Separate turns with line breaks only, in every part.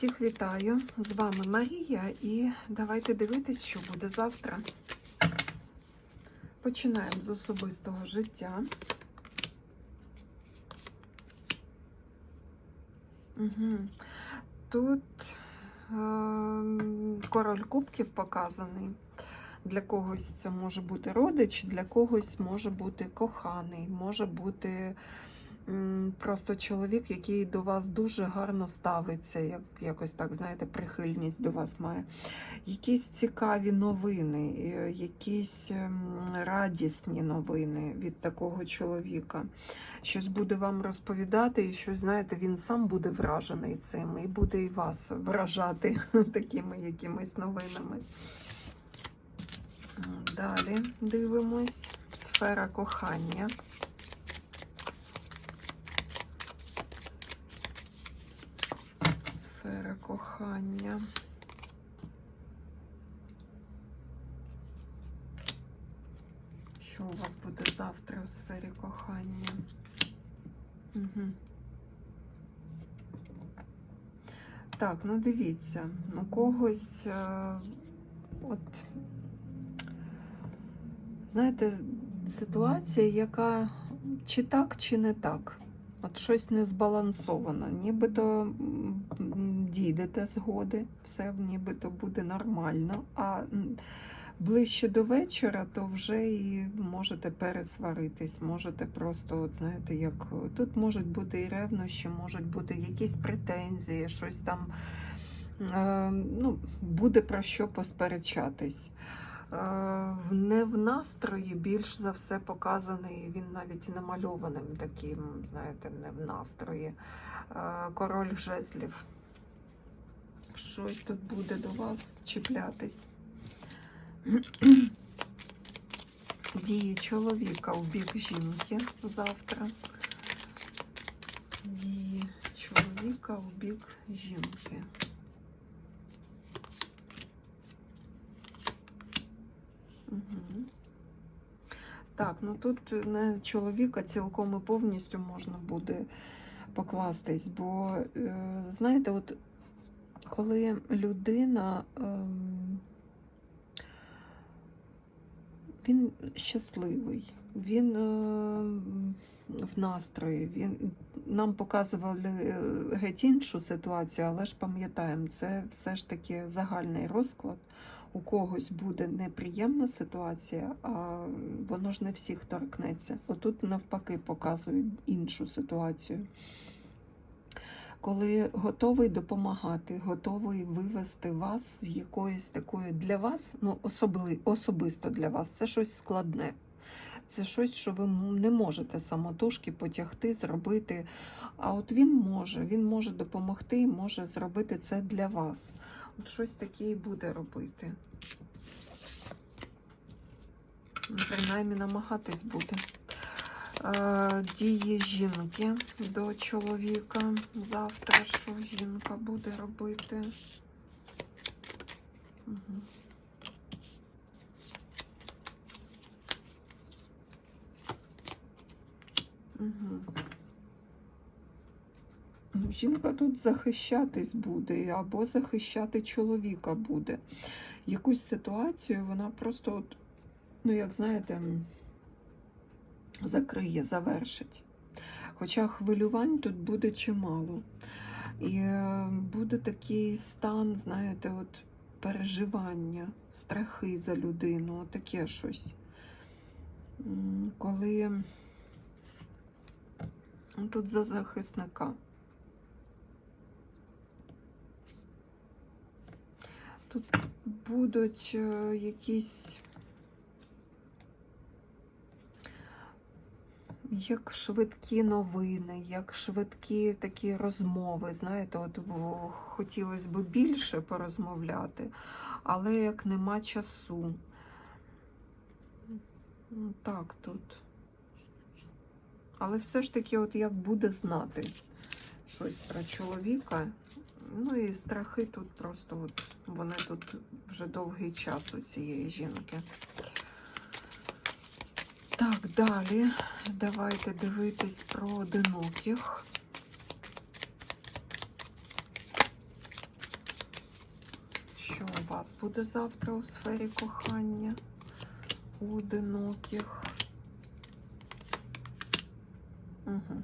Всіх вітаю! З вами Марія і давайте дивитись, що буде завтра. Починаємо з особистого життя. Угу. Тут е, король кубків показаний. Для когось це може бути родич, для когось може бути коханий, може бути просто чоловік, який до вас дуже гарно ставиться, як, якось так, знаєте, прихильність до вас має. Якісь цікаві новини, е, якісь ем, радісні новини від такого чоловіка. Щось буде вам розповідати, і щось, знаєте, він сам буде вражений цим, і буде і вас вражати такими якимись новинами. Далі дивимось. Сфера кохання. Сфера кохання. Що у вас буде завтра у сфері кохання? Угу. Так, ну дивіться, у когось е, от знаєте, ситуація, яка чи так, чи не так. От щось не збалансовано. Нібито дійдете згоди, все нібито буде нормально. А ближче до вечора, то вже і можете пересваритись, можете просто, от знаєте, як тут можуть бути і ревнощі, можуть бути якісь претензії, щось там е, ну, буде про що посперечатись. Е, Не в настрої більш за все показаний, він навіть намальованим таким, знаєте, не в настрої. Е, Король жезлів. Щось тут буде до вас чіплятись. Дії чоловіка у бік жінки завтра. Дії чоловіка у бік жінки. Угу. Так, ну тут на чоловіка цілком і повністю можна буде покластись, бо, е, знаєте, от коли людина, ем, він щасливий, він е, в настрої, він нам показували е, геть іншу ситуацію, але ж пам'ятаємо, це все ж таки загальний розклад у когось буде неприємна ситуація, а воно ж не всіх торкнеться. Отут навпаки показують іншу ситуацію. Коли готовий допомагати, готовий вивести вас з якоїсь такої для вас, ну особли, особисто для вас, це щось складне. Це щось, що ви не можете самотужки потягти, зробити. А от він може, він може допомогти, може зробити це для вас. От щось таке і буде робити. Ну, Принаймні намагатись буде. Дії жінки до чоловіка. Завтра що жінка буде робити? Угу. Угу. Жінка тут захищатись буде, або захищати чоловіка буде. Якусь ситуацію вона просто, от, ну, як знаєте, закриє, завершить. Хоча хвилювань тут буде чимало. І е, буде такий стан, знаєте, от переживання, страхи за людину, таке щось. Коли тут за захисника. Тут будуть е, якісь як швидкі новини, як швидкі такі розмови. Знаєте, от хотілося б більше порозмовляти, але як нема часу. Ну, Так тут. Але все ж таки, от як буде знати щось про чоловіка, Ну і страхи тут просто от вони тут вже довгий час у цієї жінки. Так, далі давайте дивитись про одиноких. Що у вас буде завтра у сфері кохання? У одиноких? Угу.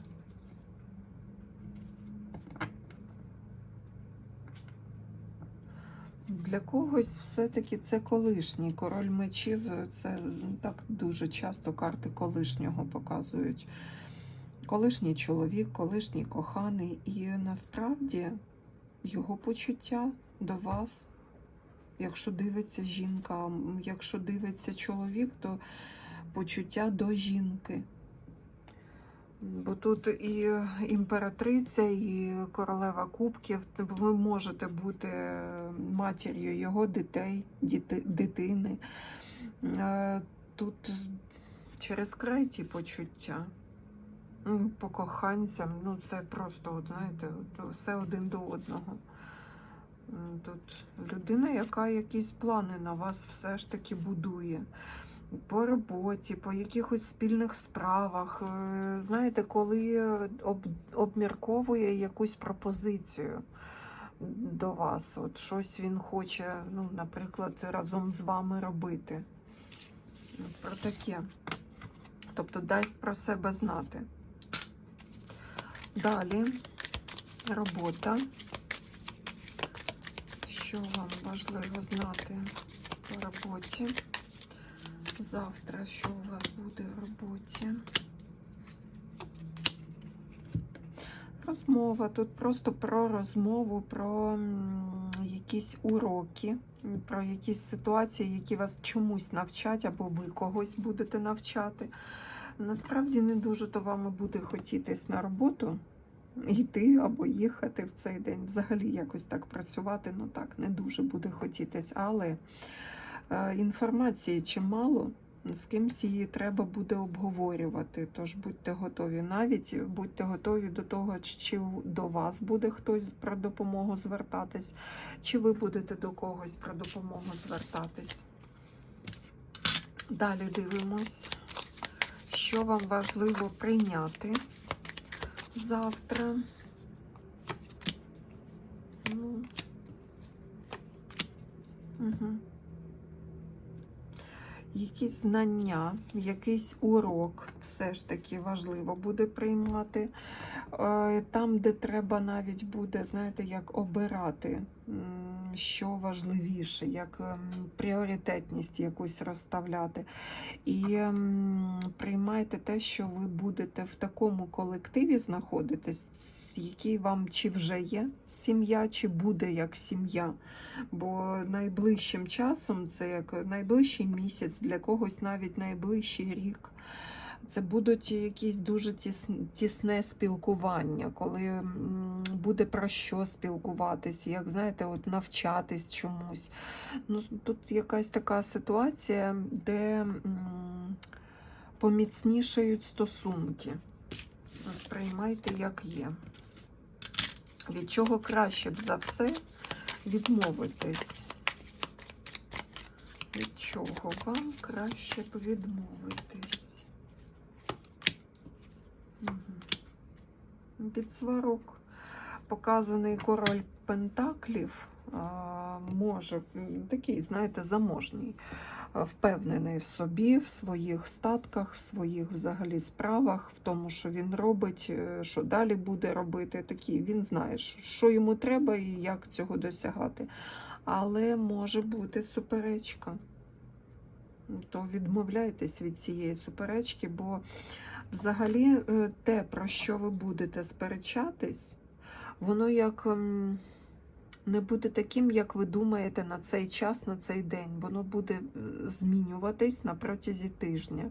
Для когось все-таки це колишній король мечів. Це так дуже часто карти колишнього показують. Колишній чоловік, колишній коханий, і насправді його почуття до вас, якщо дивиться жінка, якщо дивиться чоловік, то почуття до жінки. Бо тут і імператриця, і королева кубків. Ви можете бути матір'ю його дітей, діти, дитини. Е, Тут через край ті почуття. По коханцям, ну це просто, от, знаєте, все один до одного. Тут людина, яка якісь плани на вас все ж таки будує. По роботі, по якихось спільних справах. Е, Знаєте, коли об, обмірковує якусь пропозицію до вас, от щось він хоче, ну, наприклад, разом з вами робити. Про таке. Тобто дасть про себе знати. Далі робота. Що вам важливо знати по роботі? Завтра що у вас буде в роботі? Розмова. Тут просто про розмову, про якісь уроки, про якісь ситуації, які вас чомусь навчать, або ви когось будете навчати. Насправді не дуже то вам буде хотітись на роботу йти або їхати в цей день. Взагалі якось так працювати, ну так, не дуже буде хотітись. Але інформації чимало, з кимсь її треба буде обговорювати. Тож будьте готові. Навіть будьте готові до того, чи до вас буде хтось про допомогу звертатись, чи ви будете до когось про допомогу звертатись. Далі дивимось, що вам важливо прийняти завтра. Ну. Угу. Якісь знання, якийсь урок все ж таки важливо буде приймати. Е, Там, де треба навіть буде, знаєте, як обирати, що важливіше, як ем, пріоритетність якусь розставляти. І ем, приймайте те, що ви будете в такому колективі знаходитись, який вам чи вже є сім'я, чи буде як сім'я. Бо найближчим часом, це як найближчий місяць, для когось навіть найближчий рік. Це будуть якісь дуже тісне спілкування, коли буде про що спілкуватись, як знаєте, от навчатись чомусь. Ну, тут якась така ситуація, де поміцнішають стосунки. Приймайте, як є. Від чого краще б за все відмовитись? Від чого вам краще б відмовитись? Від сварок. Показаний король Пентаклів може такий, знаєте, заможний, впевнений в собі, в своїх статках, в своїх взагалі справах, в тому, що він робить, е, що далі буде робити. Такий він знає, що- йому треба і як цього досягати. Але може бути суперечка. То відмовляйтесь від цієї суперечки, бо взагалі е, те, про що ви будете сперечатись, воно як не буде таким, як ви думаєте на цей час, на цей день. Воно буде е, змінюватись на протязі тижня.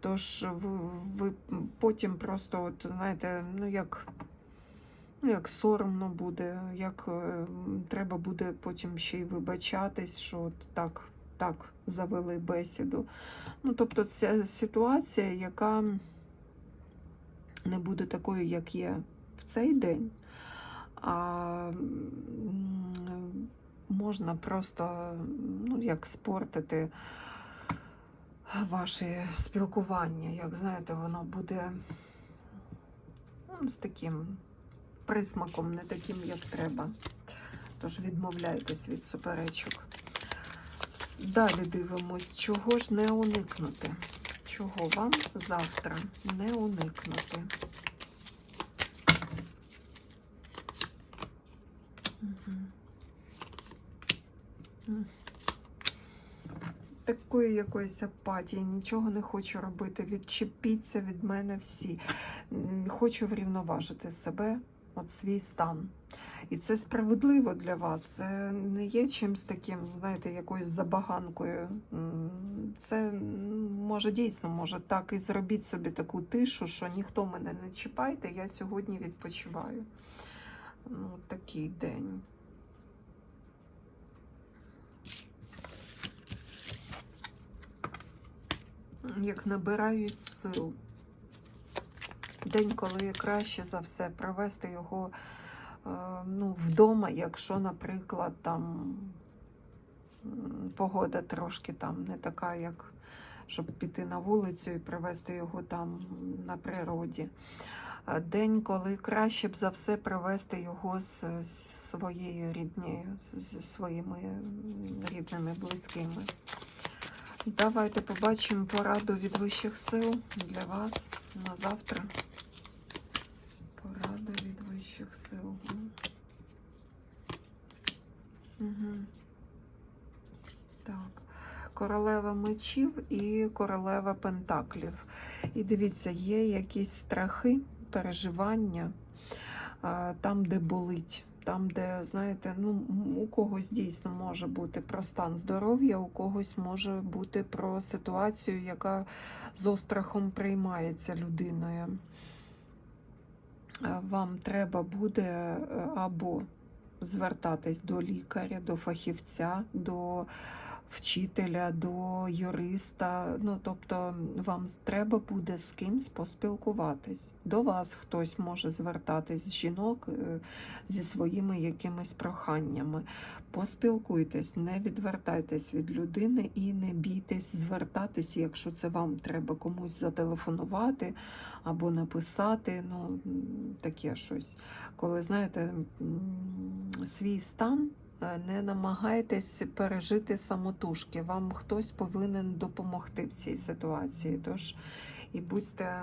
Тож ви, ви потім просто, от, знаєте, ну як, ну як соромно буде, як е, треба буде потім ще й вибачатись, що от так, так завели бесіду. Ну, тобто, це ситуація, яка не буде такою, як є в цей день. А можна просто ну, як спортити ваше спілкування. Як знаєте, воно буде ну, з таким присмаком, не таким, як треба. Тож відмовляйтесь від суперечок. Далі дивимось, чого ж не уникнути. Чого вам завтра не уникнути? Мгм. Такої якоїсь апатії, нічого не хочу робити. Відчепіться від мене всі. Хочу врівноважити себе, от свій стан. І це справедливо для вас. Це не є чимось таким, знаєте, якоюсь забаганкою. Це може дійсно, може так і зробіть собі таку тишу, що ніхто мене не чіпайте, я сьогодні відпочиваю. Ну, такий день. Як набираюсь сил. День, коли краще за все провести його е, ну, вдома, якщо, наприклад, там погода трошки там не така, як щоб піти на вулицю і провести його там на природі. День, коли краще б за все провести його з, з своєю ріднею, зі своїми рідними, близькими. Давайте побачимо пораду від вищих сил для вас на завтра. Порада від вищих сил. Угу. Так. Королева мечів і королева пентаклів. І дивіться, є якісь страхи, переживання там, де болить. Там, де, знаєте, ну, у когось дійсно може бути про стан здоров'я, у когось може бути про ситуацію, яка з острахом приймається людиною. Е, Вам треба буде е, або звертатись до лікаря, до фахівця, до вчителя, до юриста. Ну, тобто, вам треба буде з кимсь поспілкуватись. До вас хтось може звертатись жінок е, зі своїми якимись проханнями. Поспілкуйтесь, не відвертайтесь від людини і не бійтесь звертатись, якщо це вам треба комусь зателефонувати або написати. Ну, таке щось. Коли знаєте, свій стан. Е, Не намагайтесь пережити самотужки. Вам хтось повинен допомогти в цій ситуації. Тож і будьте е,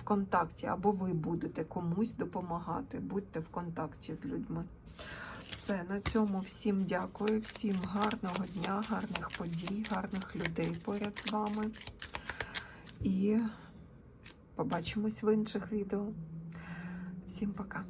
в контакті, або ви будете комусь допомагати. Будьте в контакті з людьми. Все, на цьому всім дякую, всім гарного дня, гарних подій, гарних людей поряд з вами. І побачимось в інших відео. Всім пока.